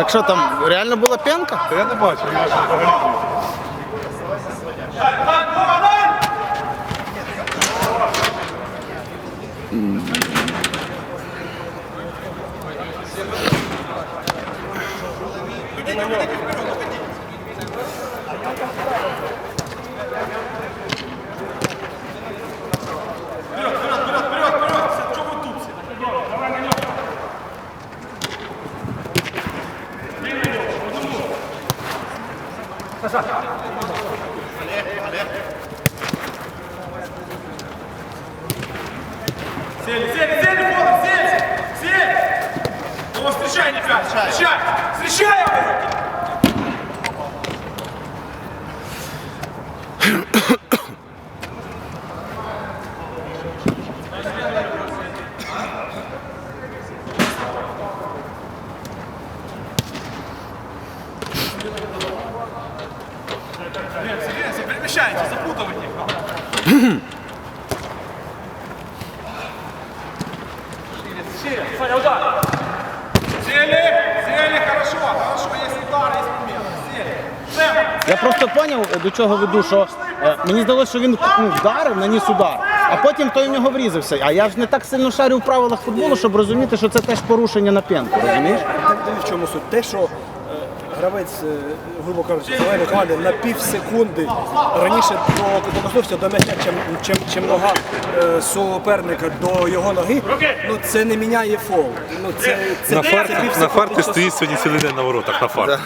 Так що там, реально була п'янка? Я не бачу, я ж взагалі так, Дима, дай! Вперед, вперед, вперед, вперед, вперед! Все, что вы тут все? Сели, сели, сели, Фодор, сели! Сели! О, встречай, ребят! Встречай! Встречай его! Все, все, перемещайте, запутывайте их. Саня, удар! Сели! Сели! Хорошо, хорошо, есть удар, есть момент. Сели! Сэм! Я просто зрозумів, до чого веду, що е, мені здалося, що він ну, вдарив, наніс удар, а потім той в нього врізався. А я ж не так сильно шарю в правилах футболу, щоб розуміти, що це теж порушення на п'янку, розумієш? Так в чому суть? Те, що гравець, е, грубо кажучи, загальної команди на пів секунди раніше до- докоснувся до м'яча, чим, чим, чим нога е, суперника до його ноги, ну це не міняє фол. Ну, це, це, На це фарті, пів на секунди фарті часу. стоїть сьогодні цілий день на воротах, на фарті.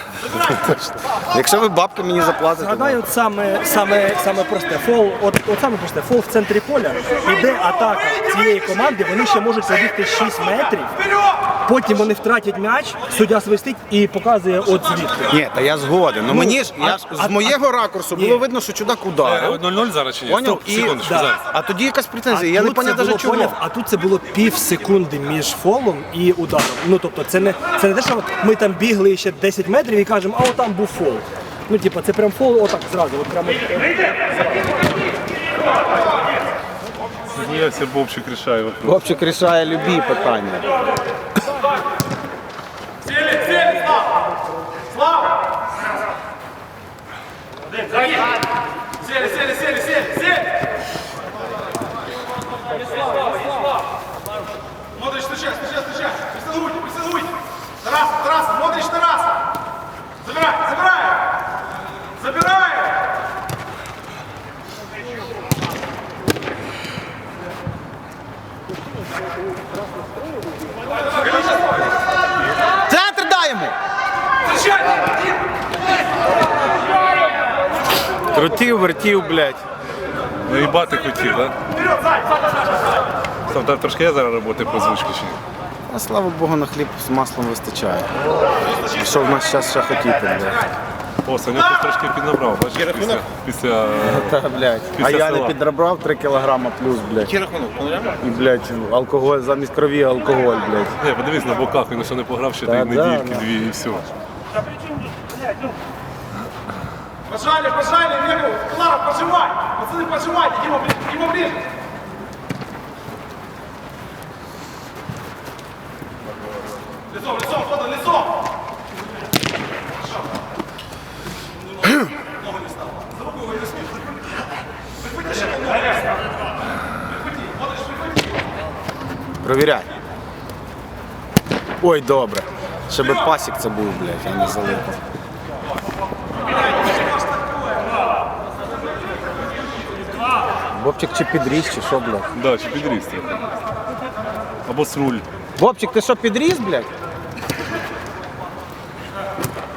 Якщо ви бабки мені заплатите. Згадай, от саме, саме, саме просте фол, от, от саме просте фол в центрі поля, іде атака цієї команди, вони ще можуть пробігти 6 метрів! Потім вони втратять м'яч, суддя свистить і показує от звідки. Ні, та я згоден. Ну мені ж я ж а- з моєго ракурсу Ні. було видно, що чудак ударив. 0-0 зараз чи ні? Поняв? Стоп, І, секундочку, да. зараз. а тоді якась претензія. Я не тут це пам'ятаю було, чого. поняв, а тут це було пів секунди між фолом і ударом. Ну тобто, це не це не те, що ми там бігли ще 10 метрів і кажемо, а от там був фол. Ну, типа, це прям фол, отак зразу. От прямо Я Бобчик рішає вопрос. Хлопчик рішає любі питання. Сели, сели, Слава! Слава! Сели, сели, сели, сели, сели! Модрич, встречай, встречай, встречай! Преследуйте, преследуйте! Тарас, Тарас, Модрич, Крутів, вертів, блядь. Наїбати хотів, так? Там, там трошки є зараз роботи по звички чи ні? А слава Богу, на хліб з маслом вистачає. А що в нас зараз ще хотіти, блядь? О, Саня ти трошки піднабрав, бачиш, після, після Та, блядь. А Після я не села. підробрав 3 кілограма плюс, блядь. І, блядь, алкоголь, замість крові алкоголь, блядь. Ні, подивись на боках, він ще не пограв ще Та дві да, недільки, ну. дві і все. Пожали, пожали, Вегу! Клара, пожимай! Пацаны, пожимайте! Дима, ближе, Дима, ближе! Лицом, лицом, Фото, лицом! Ногу не стал. За руку его не смей. Прихвати ще ногу. Прихвати, Модрич, прихвати. Провіряй. Ой, добре. Ще би пасік це був, блядь, а не залив. Бобчик чи підріс, чи що, блядь? Да, чи підріс трохи. Або сруль. Бобчик, ти що, підріс, блядь?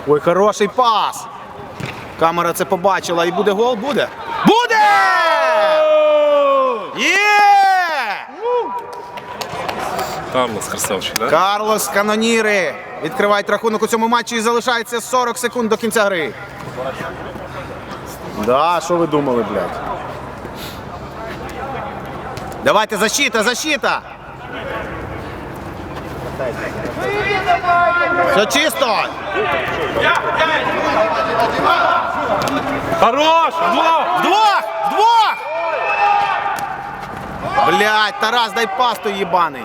Ой, хороший пас! Камера це побачила і буде гол, буде? Буде! Є! Карлос красавчик, так? Карлос Каноніри відкривають рахунок у цьому матчі і залишається 40 секунд до кінця гри. Да, що ви думали, блядь? Давайте защита, защита! Все чисто. Хорош! Вдвох! Вдвох! Вдвох! Блять, Тарас, дай пасту їбаний.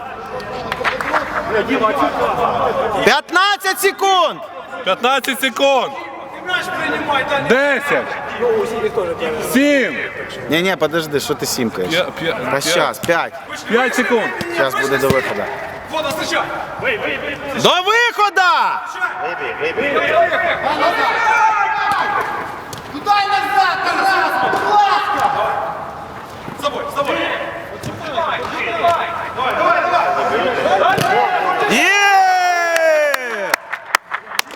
15 секунд! 15 секунд! Ну, у Сірі теж так. Сім! Ні, ні, подожди, что ты симкаешь? П'я- п'я- Та щас, п'ять. П'ять секунд. Сейчас буде до виходу. До виходу!